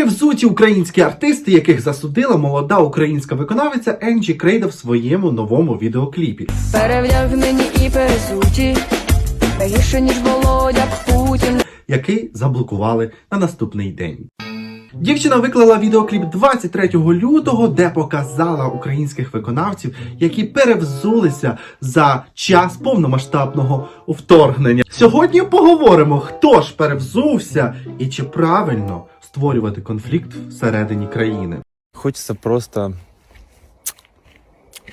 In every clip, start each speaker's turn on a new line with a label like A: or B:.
A: Перевзуті українські артисти, яких засудила молода українська виконавиця Енджі Крейда в своєму новому відеокліпі.
B: Перевдягнені і перезуті, гірше, ніж Володя Путін.
A: який заблокували на наступний день. Дівчина виклала відеокліп 23 лютого, де показала українських виконавців, які перевзулися за час повномасштабного вторгнення. Сьогодні поговоримо, хто ж перевзувся і чи правильно створювати конфлікт всередині країни.
C: Хочеться просто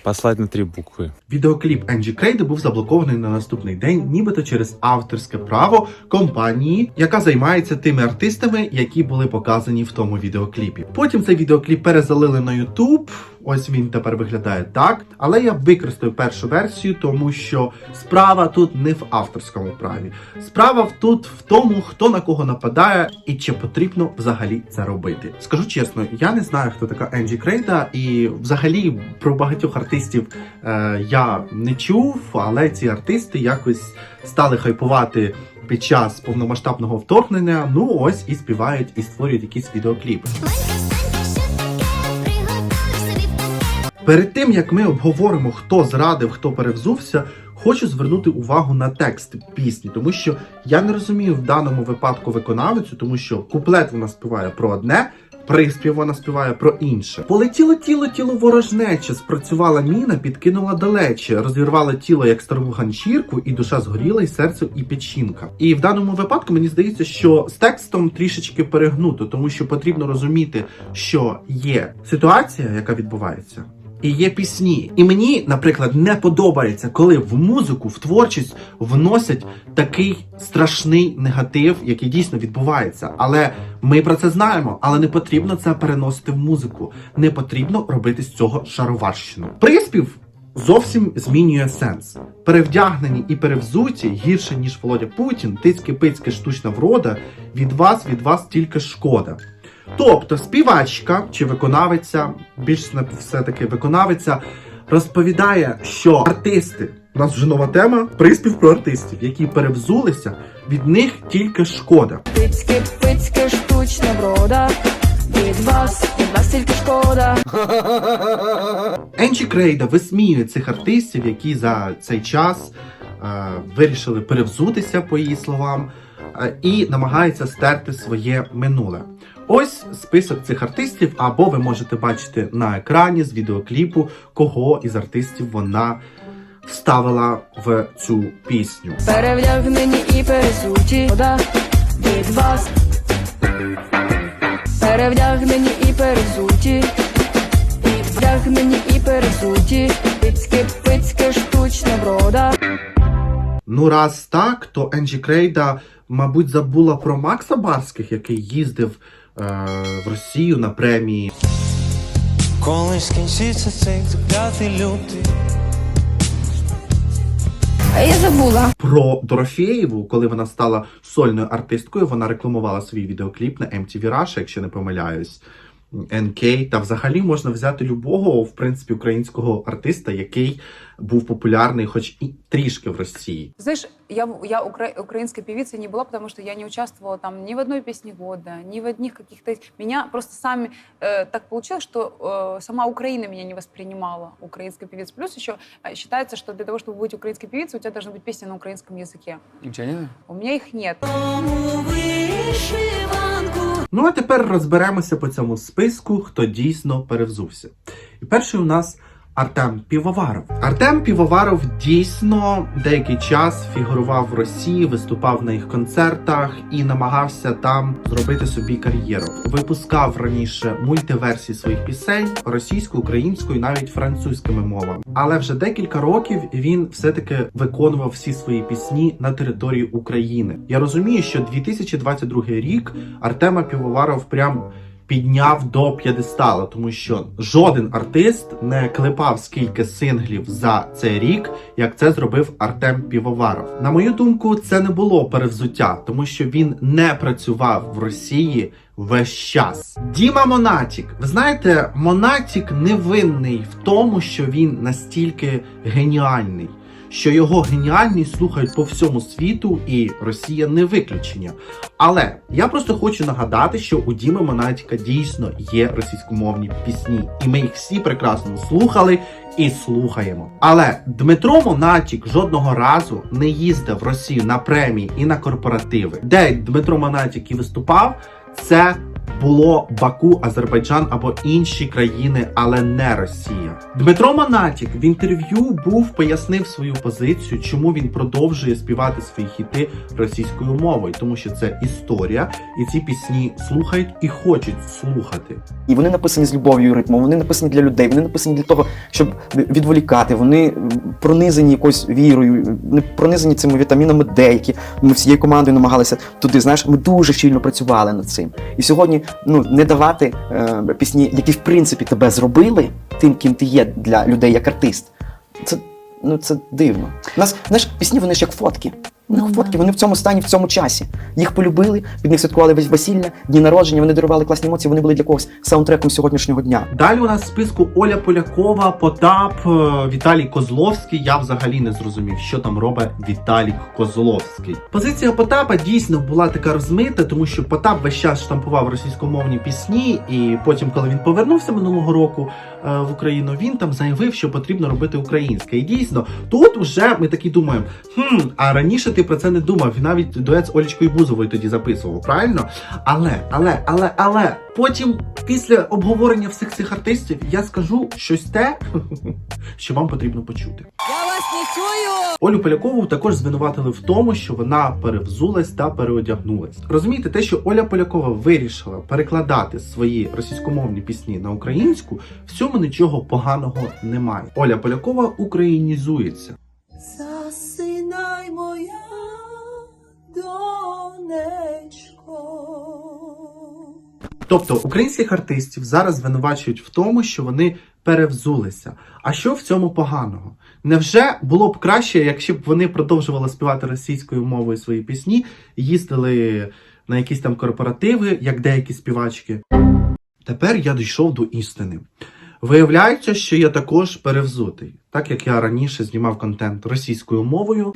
C: послать на три букви.
A: Відеокліп Енджі Крейди був заблокований на наступний день, нібито через авторське право компанії, яка займається тими артистами, які були показані в тому відеокліпі. Потім цей відеокліп перезалили на YouTube. Ось він тепер виглядає так. Але я використаю першу версію, тому що справа тут не в авторському праві. Справа тут в тому, хто на кого нападає і чи потрібно взагалі це робити. Скажу чесно, я не знаю, хто така Енджі Крейда, і взагалі про багатьох артистів е, я не чув, але ці артисти якось стали хайпувати. Під час повномасштабного вторгнення, ну ось і співають, і створюють якісь відеокліпи. Перед тим як ми обговоримо, хто зрадив, хто перевзувся, хочу звернути увагу на текст пісні, тому що я не розумію в даному випадку виконавицю, тому що куплет вона співає про одне. Приспів вона співає про інше. Полетіло тіло, тіло ворожнече, спрацювала міна, підкинула далече, розірвала тіло як стару ганчірку, і душа згоріла, і серце, і печінка. І в даному випадку мені здається, що з текстом трішечки перегнуто, тому що потрібно розуміти, що є ситуація, яка відбувається. І є пісні. І мені, наприклад, не подобається, коли в музику, в творчість вносять такий страшний негатив, який дійсно відбувається. Але ми про це знаємо, але не потрібно це переносити в музику. Не потрібно робити з цього шароварщину. Приспів зовсім змінює сенс. Перевдягнені і перевзуті гірше ніж Володя Путін, тицьки пицьки штучна врода. Від вас, від вас тільки шкода. Тобто співачка чи виконавиця, більш не все-таки виконавиця, розповідає, що артисти, у нас вже нова тема, приспів про артистів, які перевзулися, від них тільки шкода.
B: Пицьки, пицьки, штучна врода. Від вас, від вас тільки шкода.
A: Енджі Крейда висміює цих артистів, які за цей час е, вирішили перевзутися, по її словам, е, і намагається стерти своє минуле. Ось список цих артистів, або ви можете бачити на екрані з відеокліпу, кого із артистів вона вставила в цю пісню.
B: Перевдягнені і перезуті. Вода від вас. Перевдягнені і перезуті. І вдягнені і перезуті. Пицьки, пицьки, штучна врода.
A: Ну, раз так, то Енджі Крейда, мабуть, забула про Макса Барських, який їздив в Росію на премії.
D: Коли скінчиться цей заклятий лютий
B: А я забула.
A: Про Дорофєєву, коли вона стала сольною артисткою, вона рекламувала свій відеокліп на MTV Russia, якщо не помиляюсь. NK, та взагалі можна взяти любого, в принципі, українського артиста, який був популярний, хоч і трішки в Росії.
E: Знаешь, я, в- я укра- украинской певицей не была, потому что я не участвовала там ни в одной песне года, ни в одних каких-то... Меня просто сами... э, так получилось, что э, сама Украина меня не воспринимала, украинской певицей. Плюс еще э, считается, что для того, чтобы быть украинской певицей, у тебя должна быть песня на украинском языке.
F: У тебя нет?
E: У меня их нет.
A: Ну а тепер розберемося по цьому списку, хто дійсно перевзувся. І перший у нас Артем Півоваров. Артем Півоваров дійсно деякий час фігурував в Росії, виступав на їх концертах і намагався там зробити собі кар'єру. Випускав раніше мультиверсії своїх пісень російською, українською, навіть французькими мовами. Але вже декілька років він все-таки виконував всі свої пісні на території України. Я розумію, що 2022 рік Артема Півоваров прям підняв до п'єдестала, тому що жоден артист не клепав скільки синглів за цей рік, як це зробив Артем Півоваров. На мою думку, це не було перевзуття, тому що він не працював в Росії весь час. Діма Монатік. Ви знаєте, Монатік не винний в тому, що він настільки геніальний. Що його геніальність слухають по всьому світу, і Росія не виключення. Але я просто хочу нагадати, що у Діми Монатіка дійсно є російськомовні пісні, і ми їх всі прекрасно слухали і слухаємо. Але Дмитро Монатік жодного разу не їздив в Росію на премії і на корпоративи. Де Дмитро Монатік і виступав, це було Баку, Азербайджан або інші країни, але не Росія. Дмитро Монатік в інтерв'ю був пояснив свою позицію, чому він продовжує співати свої хіти російською мовою, тому що це історія, і ці пісні слухають і хочуть слухати.
F: І вони написані з любов'ю і вони написані для людей, вони написані для того, щоб відволікати, вони пронизані якоюсь вірою, не пронизані цими вітамінами Д, які ми всією командою намагалися туди. Знаєш, ми дуже щільно працювали над цим. І сьогодні ну не давати е, пісні, які в принципі тебе зробили тим, ким ти є для людей як артист. Це ну це дивно. У нас знаєш, пісні вони ж як фотки. Ну,
B: Ну,
F: фотки,
B: да.
F: вони в цьому стані, в цьому часі. Їх полюбили, від них святкували весь весілля, дні народження, вони дарували класні емоції, вони були для когось саундтреком сьогоднішнього дня.
A: Далі у нас в списку Оля Полякова, Потап, е, Віталій Козловський. Я взагалі не зрозумів, що там робить Віталік Козловський. Позиція Потапа дійсно була така розмита, тому що Потап весь час штампував російськомовні пісні, і потім, коли він повернувся минулого року е, в Україну, він там заявив, що потрібно робити українське. І дійсно, тут уже ми такі думаємо: хм, а раніше ти про це не думав. І навіть дует з Олічкою Бузовою тоді записував, правильно? Але, але, але, але потім, після обговорення всіх цих артистів, я скажу щось те, що вам потрібно почути.
G: Я вас не чую!
A: Олю Полякову також звинуватили в тому, що вона перевзулась та переодягнулась. Розумієте, те, що Оля Полякова вирішила перекладати свої російськомовні пісні на українську, в цьому нічого поганого немає. Оля Полякова українізується.
G: Засинай моя
A: Тобто українських артистів зараз звинувачують в тому, що вони перевзулися. А що в цьому поганого? Невже було б краще, якщо б вони продовжували співати російською мовою свої пісні, їздили на якісь там корпоративи, як деякі співачки? Тепер я дійшов до істини. Виявляється, що я також перевзутий, так як я раніше знімав контент російською мовою.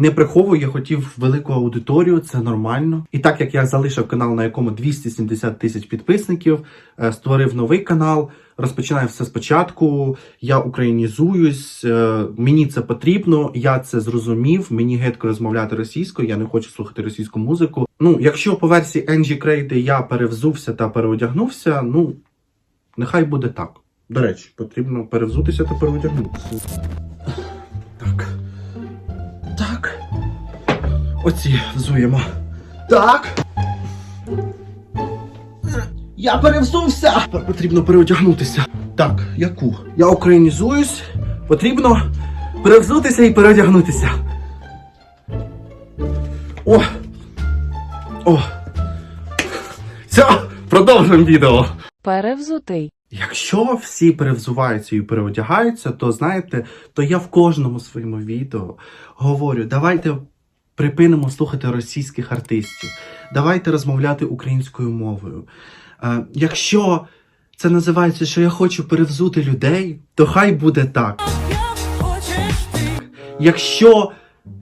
A: Не приховую, я хотів велику аудиторію, це нормально. І так як я залишив канал, на якому 270 тисяч підписників, е, створив новий канал, розпочинаю все спочатку. Я українізуюсь, е, мені це потрібно, я це зрозумів. Мені гидко розмовляти російською, я не хочу слухати російську музику. Ну, якщо по версії Енджі Крейди я перевзувся та переодягнувся, ну нехай буде так. До речі, потрібно перевзутися та переодягнутися. Оці взуємо. Так. Я перевзувся! Тепер Потрібно переодягнутися. Так, яку? Я українізуюсь. Потрібно перевзутися і переодягнутися. О! О! Все, продовжуємо відео.
B: Перевзутий.
A: Якщо всі перевзуваються і переодягаються, то знаєте, то я в кожному своєму відео говорю: давайте припинимо слухати російських артистів, давайте розмовляти українською мовою. Е, якщо це називається, що я хочу перевзути людей, то хай буде так. Якщо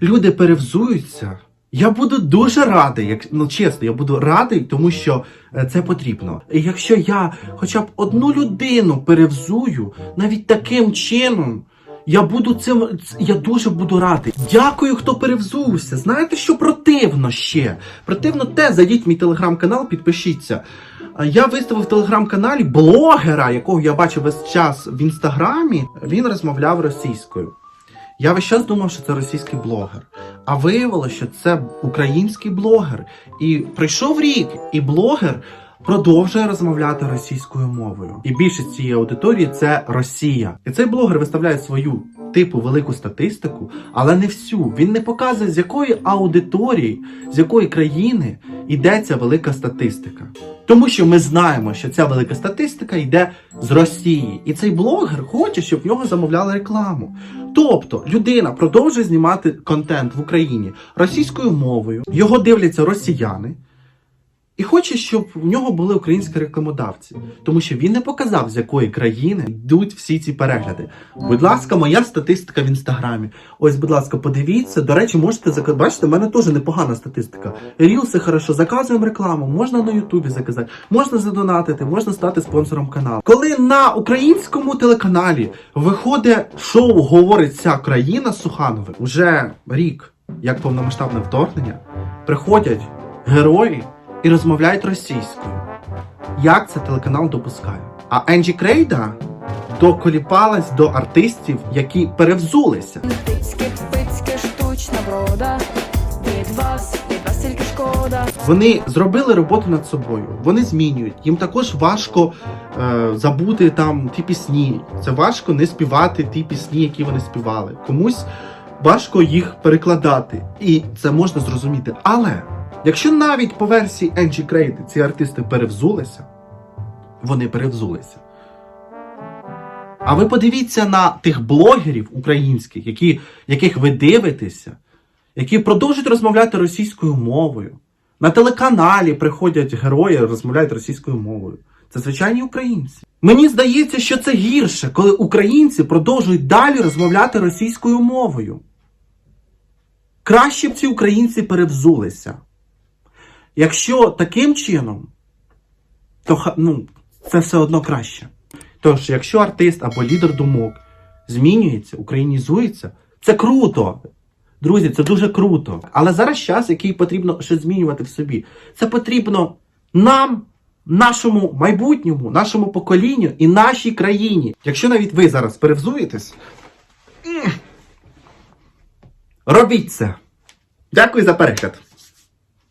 A: люди перевзуються, я буду дуже радий, як ну чесно, я буду радий, тому що е, це потрібно. І якщо я хоча б одну людину перевзую, навіть таким чином. Я буду цим, я дуже буду радий. Дякую, хто перевзувся. Знаєте, що противно ще? Противно те, зайдіть в мій телеграм-канал, підпишіться. Я виставив в телеграм-каналі блогера, якого я бачив весь час в інстаграмі. Він розмовляв російською. Я весь час думав, що це російський блогер. А виявилося, що це український блогер. І прийшов рік, і блогер продовжує розмовляти російською мовою. І більшість цієї аудиторії це Росія. І цей блогер виставляє свою типу велику статистику, але не всю. Він не показує, з якої аудиторії, з якої країни йде ця велика статистика. Тому що ми знаємо, що ця велика статистика йде з Росії, і цей блогер хоче, щоб в нього замовляли рекламу. Тобто людина продовжує знімати контент в Україні російською мовою, його дивляться росіяни. І хоче, щоб в нього були українські рекламодавці, тому що він не показав, з якої країни йдуть всі ці перегляди. Будь ласка, моя статистика в інстаграмі. Ось, будь ласка, подивіться. До речі, можете заказати. Бачите, в мене теж непогана статистика. Рілси хорошо, заказуємо рекламу, можна на Ютубі заказати, можна задонатити, можна стати спонсором каналу. Коли на українському телеканалі виходить шоу Говорить ця країна з Сухановим, уже рік, як повномасштабне вторгнення, приходять герої і розмовляють російською. Як це телеканал допускає? А Енджі Крейда доколіпалась до артистів, які перевзулися.
B: Штучна врода. Від вас, від вас тільки шкода.
A: Вони зробили роботу над собою, вони змінюють. Їм також важко е, забути там ті пісні. Це важко не співати ті пісні, які вони співали. Комусь важко їх перекладати, і це можна зрозуміти. Але якщо навіть по версії Енджі Крейди ці артисти перевзулися, вони перевзулися. А ви подивіться на тих блогерів українських, які, яких ви дивитеся, які продовжують розмовляти російською мовою. На телеканалі приходять герої, розмовляють російською мовою. Це звичайні українці. Мені здається, що це гірше, коли українці продовжують далі розмовляти російською мовою. Краще б ці українці перевзулися. Якщо таким чином, то ну, це все одно краще. Тож, якщо артист або лідер думок змінюється, українізується, це круто. Друзі, це дуже круто. Але зараз час, який потрібно ще змінювати в собі. Це потрібно нам, нашому майбутньому, нашому поколінню і нашій країні. Якщо навіть ви зараз перевзуєтесь, робіть це. Дякую за перегляд.